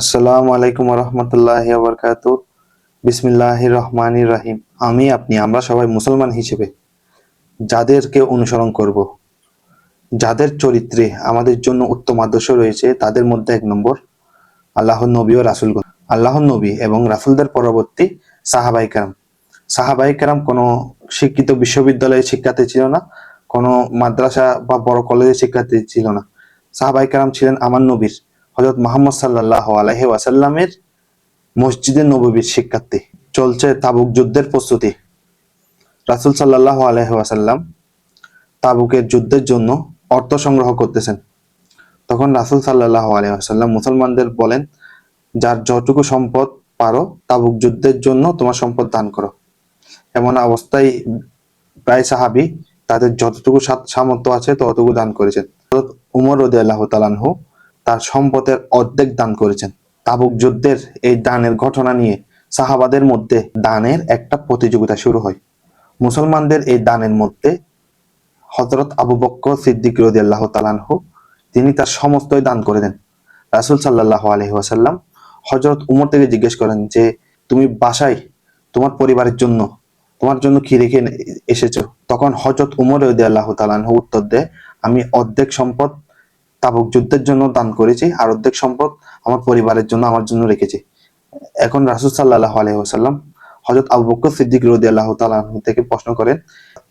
আসসালামু আলাইকুম রহমতুল্লাহ বরকাত বিসমিল্লাহ রহমান রাহিম। আমি, আপনি, আমরা সবাই মুসলমান হিসেবে যাদেরকে অনুসরণ করব, যাদের চরিত্রে আমাদের জন্য উত্তম আদর্শ রয়েছে, তাদের মধ্যে এক নম্বর আল্লাহ নবী ও রাসুলগণ আল্লাহ নবী এবং রাসুলদের পরবর্তী সাহাবাই কারাম। সাহাবাই কারাম কোনো শিক্ষিত বিশ্ববিদ্যালয়ের শিক্ষার্থী ছিল না, কোনো মাদ্রাসা বা বড় কলেজের শিক্ষার্থী ছিল না। সাহাবাই কারাম ছিলেন আমার নবীর হজরত মোহাম্মদ সাল্লাহ আলহি ওয়াসাল্লামের মসজিদে নববীর শিক্ষার্থী। চলছে তাবুক যুদ্ধের প্রস্তুতি। রাসুল সাল্লাহ আলহি ওয়াসাল্লাম তাবুকের যুদ্ধের জন্য অর্থ সংগ্রহ করতেছেন। তখন রাসুল সাল্লাহ আলহি ওয়াসাল্লাম মুসলমানদের বলেন, যার যতটুকু সম্পদ পারো, তাবুক যুদ্ধের জন্য তোমার সম্পদ দান করো। এমন অবস্থায় প্রায় সাহাবি তাদের যতটুকু সামর্থ্য আছে ততটুকু দান করেছেন। উমর রদি আল্লাহ তালানহু তার সম্পদের অর্ধেক দান করেছেন। তাবুক যুদ্ধের এই দানের ঘটনা নিয়ে সাহাবাদের মধ্যে দানের একটা প্রতিযোগিতা শুরু হয়। মুসলমানদের এই দানের মধ্যে হজরত আবু বক্কর সিদ্দিক রদি আল্লাহ তালানহু তিনি তার সমস্তই দান করে দেন। রাসুল সাল্লাহ আলহি ওয়াসাল্লাম হজরত উমর থেকে জিজ্ঞেস করেন যে, তুমি বাসায় তোমার পরিবারের জন্য, তোমার জন্য কি রেখে এসেছ? তখন হজরত উমর রদি আল্লাহ তালানহু উত্তর দেয়, আমি অর্ধেক সম্পদ তাবুক যুদ্ধের জন্য দান করেছি, আর অর্ধেক সম্পদ আমার পরিবারের জন্য, আমার জন্য রেখেছি। এখন রাসুল সাল্লাহ আলহিহাসাল্লাম হজরত আবু বকর সিদ্দিক রদি আল্লাহ তালাহ থেকে প্রশ্ন করেন,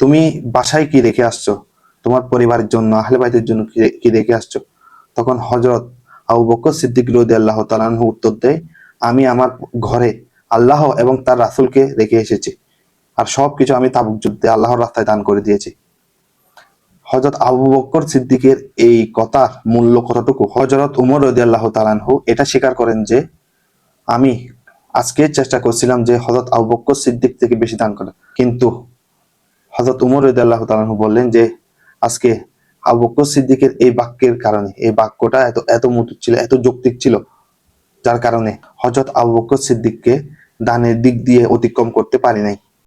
তুমি বাসায় কি রেখে আসছো? তোমার পরিবারের জন্য, আহলে বাইতের জন্য কি রেখে আসছো? তখন হজরত আবু বকর সিদ্দিক রদি আল্লাহ তালাহ উত্তর দেয়, আমি আমার ঘরে আল্লাহ এবং তার রাসুলকে রেখে এসেছি, আর সবকিছু আমি তাবুক যুদ্ধে, আল্লাহর রাস্তায় দান করে দিয়েছি। হজরত আবু বকর সিদ্দিকের এই কথার মূল্য কতটুকু? হজরত উমর রদি আল্লাহ তালানহু এটা স্বীকার করেন যে, আমি আজকে চেষ্টা করছিলাম যে হজরত আবু বকর সিদ্দিক থেকে বেশি দান করা কিন্তু হজরত উমর রদি আল্লাহ তালানহু বললেন যে, আজকে আবু বকর সিদ্দিকের এই বাক্যের কারণে, এই বাক্যটা এত এত মধুর ছিল, এত যৌক্তিক ছিল, যার কারণে হজরত আবু বকর সিদ্দিককে দানের দিক দিয়ে অতিক্রম করতে পারি নাই।